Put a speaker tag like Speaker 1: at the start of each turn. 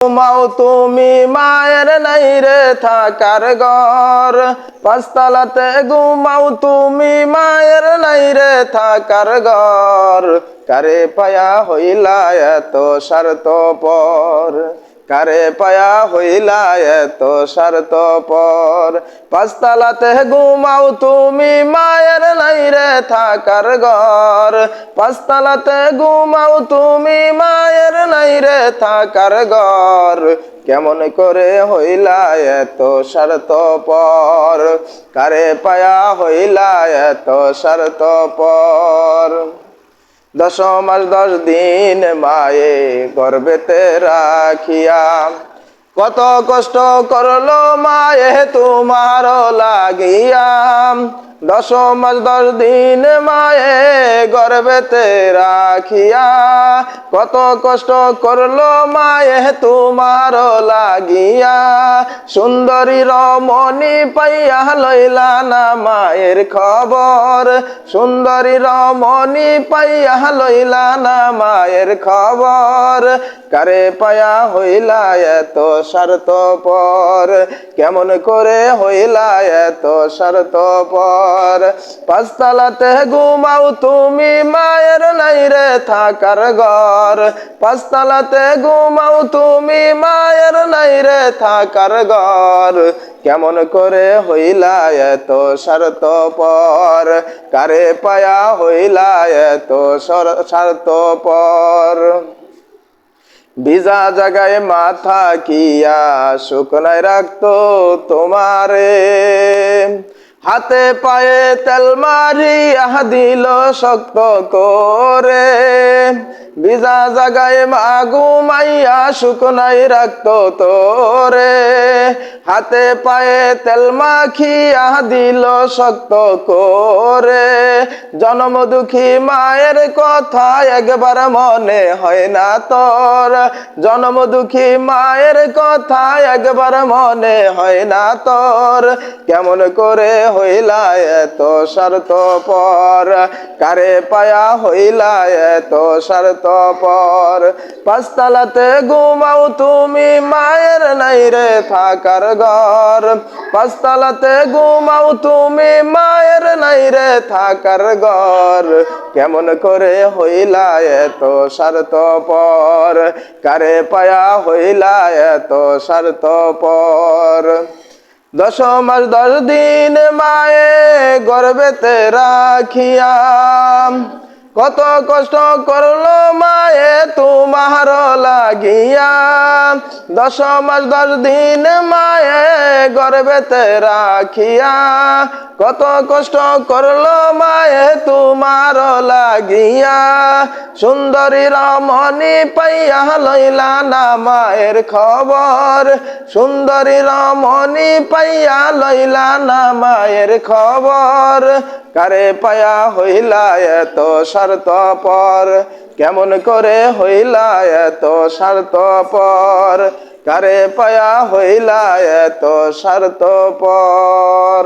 Speaker 1: ঘুমাও তুমি মায়ের নাই রে থাকার ঘর। পাঁচতলাতে ঘুমাও তুমি মায়ের নাই রে থাকার ঘর। কারে পায়া হইলা এত তো পর কারে পায়া হইলা এত স্বার্থ পর পাঁচতলাতে ঘুমাও তুমি, মায়ের নাই রে থাকার ঘর। পাঁচতলাতে ঘুমাও তুমি, মায়ের নাই রে থাকার ঘর। কেমন করে হইলা এত স্বার্থ পর কারে পায়া হইলা এত স্বার্থ পর দশ মাস দশ দিন মায়ে গর্বেতে রাখিয়া। কত কষ্ট করল মায়ে তোমার লাগিয়া। দশ মাস দশ দিন মায়ে গর্বেতে রাখিয়া কত কষ্ট করল মায়ে তোমার লাগিয়া। সুন্দরী রমণী পাইয়া লইলা না মায়ের খবর। সুন্দরী রমণী পাইয়া লইলা না মায়ের খবর। কারে পায়া হইলা এত স্বার্থ পর কেমন করে হইলা এত স্বার্থ পর পাঁচতলাতে ঘুমাও তুমি মায়ের নাই রে থাকার ঘর। পাঁচতলাতে ঘুমাও তুমি, মায়ের নাই রে থাকার ঘর। কেমন করে হইলা এত স্বার্থ পর কারে পায়া হইলা এত স্বার্থ পর ভিজা জাগায় মাথা কিয়া শুকনায় রাখতো তোমারে। হাতে পায়ে তেল মারিয়া দিল শক্ত করে। ভিজা জাগায় মাগু মাইয়া শুকনাই রাখতো তোরে। হাতে পায়ে তেল মাখিয়া দিল শক্ত করে। জনম দুঃখী মায়ের কথা একবার মনে হয় না তোর। জনম দুঃখী মায়ের কথা একবার মনে হয় না তোর। কেমন করে হইলা এত স্বার্থ পর কারে পায়া হইলা এত স্বার্থ পর পাঁচতলাতে ঘুমাও তুমি, মায়ের নাই রে থাকার ঘর পাঁচতলাতে ঘুমাও তুমি, মায়ের নাই রে থাকার ঘর। কেমন করে হইলা এত স্বার্থ পর কারে পায়া হইলা এত স্বার্থ পর দশ মাস দশ দিন মায়ে গর্বেতে রাখিয়া কত কষ্ট করল মায়ে তোমার লাগিয়া। দশ মাস দশ দিন মায়ে গর্বেতে রাখিয়া। কত কষ্ট করল মায়ে তোমার লাগিয়া। সুন্দরী রমণী পাইয়া লইলা না মায়ের খবর। সুন্দরী রমণী পাইয়া লইলা না মায়ের খবর। কারে পায়া হইলা এত স্বার্থ পর কেমন করে হইলা এত স্বার্থ পর কারে পায়া হইলা এত স্বার্থ পর